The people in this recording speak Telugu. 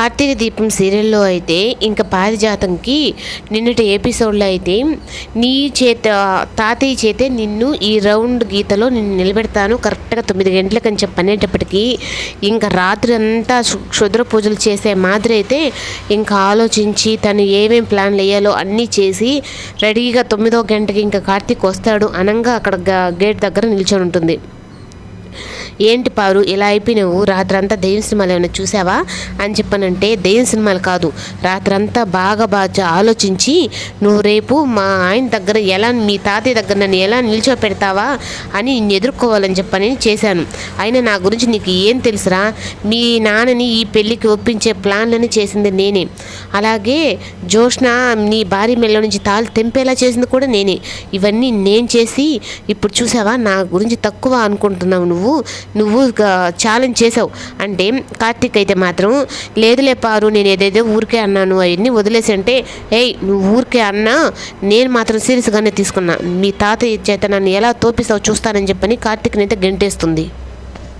కార్తీక దీపం సీరియల్లో అయితే ఇంకా పారిజాతంకి నిన్నటి ఎపిసోడ్లో అయితే నీ చేత తాతయ్య చేతే నిన్ను ఈ రౌండ్ గీతలో నిన్ను నిలబెడతాను కరెక్ట్గా తొమ్మిది గంటలకని చెప్పి అనేటప్పటికీ ఇంకా రాత్రి అంతా క్షుద్ర పూజలు చేసే మాదిరి అయితే ఇంకా ఆలోచించి తను ఏమేం ప్లాన్లు వేయాలో అన్నీ చేసి రెడీగా తొమ్మిదో గంటకి ఇంకా కార్తీక్ వస్తాడు అనంగా అక్కడ గేట్ దగ్గర నిల్చొని ఉంటుంది. ఏంటి పారు ఇలా అయిపోయినావు రాత్రంతా దెయ్యం సినిమాలు ఏమైనా చూసావా? అని చెప్పానంటే దెయ్యం సినిమాలు కాదు. రాత్రంతా బాగా బాగా ఆలోచించి నువ్వు రేపు మా ఆయన దగ్గర ఎలా మీ తాతయ్య దగ్గర నన్ను ఎలా నిల్చోపెడతావా అని నిన్ను ఎదుర్కోవాలని చెప్పని చేశాను. అయినా నా గురించి నీకు ఏం తెలుసురా? మీ నాన్నని ఈ పెళ్ళికి ఒప్పించే ప్లాన్లని చేసింది నేనే. అలాగే జోష్ణ నీ భార్య మెల్ల నుంచి తాళ్ళు తెంపేలా చేసింది కూడా నేనే. ఇవన్నీ నేను చేసి ఇప్పుడు చూసావా? నా గురించి తక్కువ అనుకుంటున్నావు నువ్వు. నువ్వు ఛాలెంజ్ చేసావు. అంటే కార్తీక్ అయితే మాత్రం లేదులే పారు నేను ఏదేదో ఊరికే అన్నాను అవన్నీ వదిలేసి అంటే ఏయ్ నువ్వు ఊరికే అన్నా నేను మాత్రం సీరియస్గానే తీసుకున్నా. మీ తాతయ్య చేత నన్ను ఎలా తోపిస్తావు చూస్తానని చెప్పని కార్తీక్ని అయితే గెంటేస్తుంది.